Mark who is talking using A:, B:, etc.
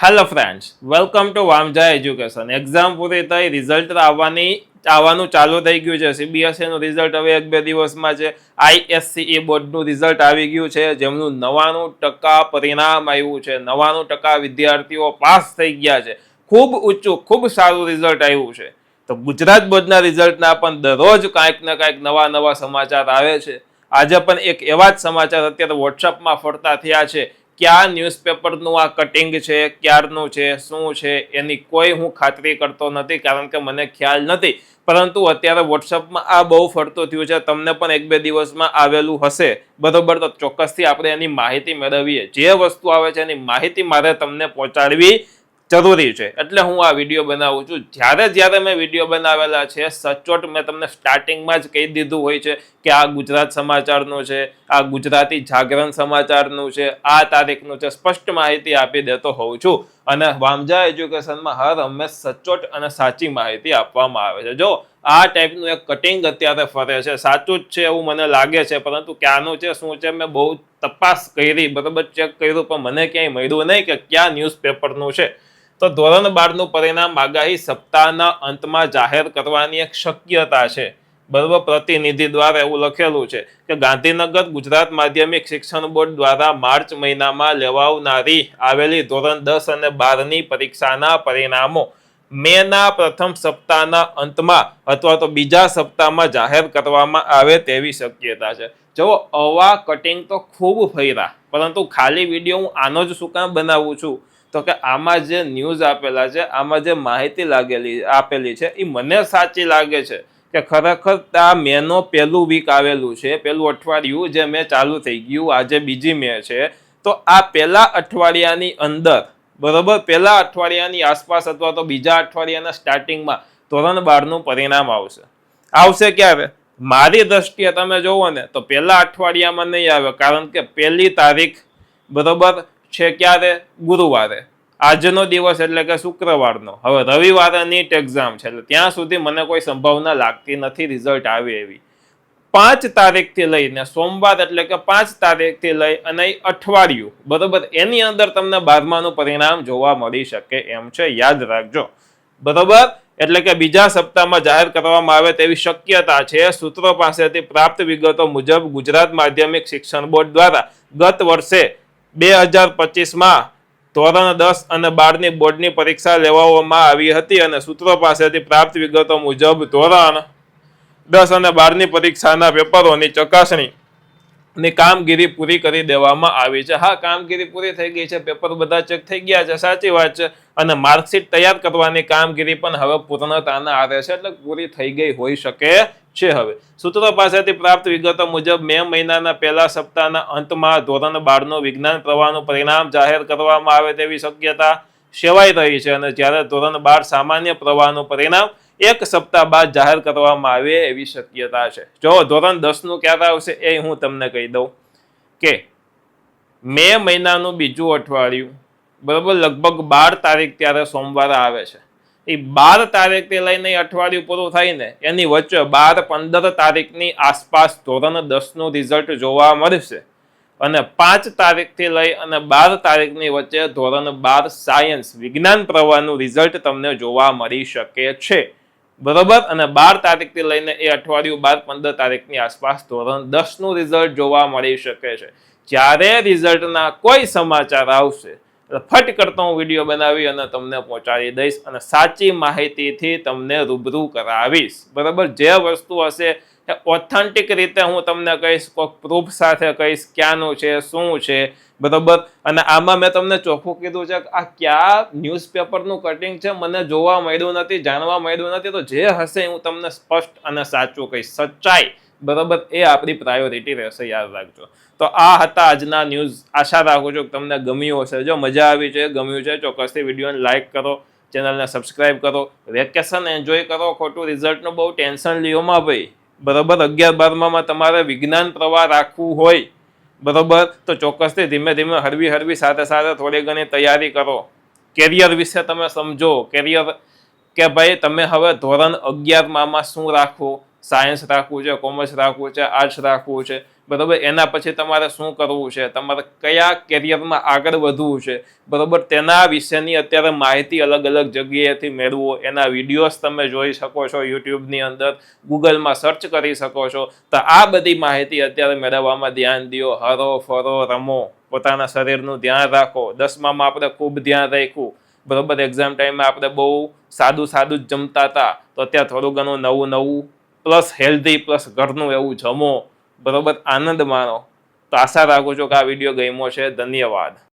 A: Hello friends welcome to Vamja education exam પૂરી થઈ result આવવાની આવવાનું ચાલુ થઈ ગયું છે. સીબીએસઈનું રિઝલ્ટ હવે એક બે દિવસમાં છે. આઈએસસીઈ બોર્ડનું રિઝલ્ટ આવી ગયું છે. જેમનું નવ્વાણું ટકા પરિણામ આવ્યું છે. નવ્વાણું ટકા વિદ્યાર્થીઓ પાસ થઈ ગયા છે. ખૂબ ઊંચું, ખૂબ સારું રિઝલ્ટ આવ્યું છે. તો ગુજરાત બોર્ડના રિઝલ્ટના પણ દરરોજ કાંઈક ને કાંઈક નવા નવા સમાચાર આવે છે. આજે પણ એક એવા જ સમાચાર અત્યારે વોટ્સઅપમાં ફરતા થયા છે. ક્યાં ન્યૂઝપેપરનું આ કટિંગ છે, ક્યારનું છે, શું છે, એની કોઈ હું ખાતરી કરતો નથી, કારણ કે મને ખ્યાલ નથી. પરંતુ અત્યારે વોટ્સઅપમાં આ બહુ ફરતું થયું છે, તમને પણ એક બે દિવસમાં આવેલું હશે. બરોબર, તો ચોક્કસથી આપણે એની માહિતી મેળવીએ. જે વસ્તુ આવે છે, એની માહિતી મારે તમને પહોંચાડવી જરૂરી છે. એટલે હું આ વીડિયો બનાવું છું. જ્યારે જ્યારે મેં વીડિયો બનાવેલા છે, સચોટ મેં તમને સ્ટાર્ટિંગમાં જ કહી દીધું હોય છે કે આ ગુજરાત સમાચારનું છે, આ ગુજરાતી જાગરણ સમાચારનું છે, આ તારીખનું છે. સ્પષ્ટ માહિતી આપી દેતો હોઉં છું. અને વામજા એજ્યુકેશનમાં હર હંમેશ સચોટ અને સાચી માહિતી આપવામાં આવે છે. જો આ ટાઈપનું એક કટિંગ અત્યારે ફરે છે. સાચું જ છે એવું મને લાગે છે, પરંતુ ક્યાંનું છે, શું છે, મેં બહુ તપાસ કરી, બરાબર ચેક કર્યું, પણ મને ક્યાંય મળ્યું નહીં કે ક્યાં ન્યૂઝપેપરનું છે. તો ધોરણ બારનું પરિણામ આગાહી સપ્તાહના અંતમાં જાહેર કરવાની એક શક્યતા છે. બરોબર, પ્રતિનિધિ દ્વારા એવું લખેલું છે કે ગાંધીનગર ગુજરાત માધ્યમિક શિક્ષણ બોર્ડ દ્વારા માર્ચ મહિનામાં લેવાવનારી આવેલી ધોરણ દસ અને બારની પરીક્ષાના પરિણામો મેના પ્રથમ સપ્તાહના અંતમાં અથવા તો બીજા સપ્તાહમાં જાહેર કરવામાં આવે તેવી શક્યતા છે. જો અવા કટિંગ તો ખૂબ ફર્યા, પરંતુ ખાલી વીડિયો હું આનો જ શું કામ બનાવું છું? તો કે આમાં જે ન્યૂઝ આપેલા છે, આમાં જે માહિતી લાગેલી, આપેલી છે એ મને સાચી લાગે છે કે ખરેખર આ મેનો પહેલું વીક આવેલું છે, પહેલું અઠવાડિયું જે મેં ચાલુ થઈ ગયું, આજે બીજી મે છે. તો આ પહેલા અઠવાડિયાની અંદર બરોબર? પહેલા અઠવાડિયાની આસપાસ અથવા તો બીજા અઠવાડિયાના સ્ટાર્ટિંગમાં ધોરણ બારનું પરિણામ આવશે. આવશે ક્યારે? મારી દ્રષ્ટિએ તમે જોવો ને, તો પહેલા અઠવાડિયામાં નહીં આવે, કારણ કે પહેલી તારીખ, બરોબર, છે ક્યારે? ગુરુવારે. આજનો દિવસ એટલે કે શુક્રવારનો. હવે રવિવારે નીટ એક્ઝામ છે, એટલે ત્યાં સુધી મને કોઈ સંભાવના લાગતી નથી રિઝલ્ટ આવે એવી. પાંચ તારીખથી લઈને સોમવાર એટલે કે પાંચ તારીખથી લઈ અને અઠવાડિયું, બરોબર? એની અંદર તમને બારમાનું પરિણામ જોવા મળી શકે એમ છે. યાદ રાખજો. બરોબર? એટલે કે બીજા સપ્તાહમાં જાહેર કરવામાં આવે તેવી શક્યતા છે. સૂત્રો પાસેથી પ્રાપ્ત વિગતો મુજબ ગુજરાત માધ્યમિક શિક્ષણ બોર્ડ દ્વારા ગત વર્ષે બે હજાર પચીસમાં ધોરણ દસ અને બારની બોર્ડની પરીક્ષા લેવામાં આવી હતી અને સૂત્રો પાસેથી પ્રાપ્ત વિગતો મુજબ ધોરણ દસ અને બારની પરીક્ષાના પેપરોની ચકાસણી ની કામગીરી પૂરી કરી દેવામાં આવી છે. હા, કામગીરી પૂરી થઈ ગઈ છે. પેપર બધા ચેક થઈ ગયા છે. સાચી વાત છે. અને માર્કશીટ તૈયાર કરવાની કામગીરી પણ હવે પૂર્ણતાના આરે છે. એટલે પૂરી થઈ ગઈ હોઈ શકે છે હવે. સૂત્રો પાસેથી પ્રાપ્ત વિગતો મુજબ મે મહિનાના પહેલા સપ્તાહના અંતમાં ધોરણ બારનું વિજ્ઞાન પ્રવાહનું પરિણામ જાહેર કરવામાં આવે તેવી શક્યતા સેવાઈ રહી છે. અને જ્યારે ધોરણ બાર સામાન્ય પ્રવાહનું પરિણામ એક સપ્તાહ બાદ જાહેર કરવામાં આવે એવી શક્યતા છે. જો ધોરણ દસનું ક્યારે આવશે એ હું તમને કહી દઉં કે મે મહિનાનું બીજું અઠવાડિયું, બરાબર, લગભગ બાર તારીખ ત્યારે સોમવારે આવે છે. એ બાર તારીખથી લઈને અઠવાડિયું પૂરું થાય ને, એની વચ્ચે બાર પંદર તારીખની આસપાસ ધોરણ દસનું રિઝલ્ટ જોવા મળશે. અને પાંચ તારીખથી લઈ અને બાર તારીખની વચ્ચે ધોરણ બાર સાયન્સ વિજ્ઞાન પ્રવાહનું રિઝલ્ટ તમને જોવા મળી શકે છે. બરોબર? અને બાર તારીખથી લઈને એ અઠવાડિયું બાર પંદર તારીખની આસપાસ ધોરણ દસનું રિઝલ્ટ જોવા મળી શકે છે. જ્યારે રિઝલ્ટના કોઈ સમાચાર આવશે ફટ કરતો હું વીડિયો બનાવી અને તમને પહોંચાડી દઈશ અને સાચી માહિતીથી તમને રૂબરૂ કરાવીશ. બરાબર? જે વસ્તુ હશે એ ઓથેન્ટિક રીતે હું તમને કહીશ, કોઈક પ્રૂફ સાથે કહીશ ક્યાંનું છે, શું છે, બરાબર? અને આમાં મેં તમને ચોખ્ખું કીધું છે કે આ ક્યાં ન્યૂઝપેપરનું કટિંગ છે, મને જોવા મળ્યું નથી, જાણવા મળ્યું નથી, તો જે હશે હું તમને સ્પષ્ટ અને સાચું કહીશ. સચ્ચાઈ. બરાબર, એ આપણી પ્રાયોરિટી રહેશે, યાદ રાખજો. તો આ હતા આજના ન્યૂઝ આશા રાખું છું કે તમને ગમ્યું હશે. જો મજા આવી છે, ગમ્યું છે, ચોક્કસથી વિડીયોને લાઇક કરો ચેનલને સબસ્ક્રાઇબ કરો. વેકેશન એન્જોય કરો, ખોટું રિઝલ્ટનું બહુ ટેન્શન લ્યોમાં ભાઈ. બરાબર, અગિયાર બારમામાં તમારે વિજ્ઞાન પ્રવાહ રાખવું હોય. બરાબર, તો ચોક્કસથી ધીમે ધીમે હરવી હરવી સાથે સાથે થોડી ઘણી તૈયારી કરો. કેરિયર વિશે તમે સમજો. કેરિયર કે ભાઈ, તમે હવે ધોરણ અગિયારમાં શું રાખવું સાયન્સ રાખવું છે કોમર્સ રાખવું છે આર્ટ્સ રાખવું છે, બરાબર? એના પછી તમારે શું કરવું છે? તમારે કયા કેરિયરમાં આગળ વધવું છે? બરાબર? તેના વિશેની અત્યારે માહિતી અલગ અલગ જગ્યાએથી મેળવો. એના વિડીયોઝ તમે જોઈ શકો છો, યુટ્યુબની અંદર, ગૂગલમાં સર્ચ કરી શકો છો. તો આ બધી માહિતી અત્યારે મેળવવામાં ધ્યાન દો. હરો ફરો, રમો. પોતાના શરીરનું ધ્યાન રાખો. દસમામાં આપણે ખૂબ ધ્યાન રાખ્યું. બરાબર? એક્ઝામ ટાઈમે આપણે બહુ સાદું સાદું જ જમતા હતા. તો અત્યારે થોડું ઘણું નવું નવું પ્લસ હેલ્ધી, પ્લસ ઘરનું એવું જમો, બરોબર આનંદ માણો. તો આશા રાખું છું કે આ વીડિયો ગમ્યો છે. ધન્યવાદ.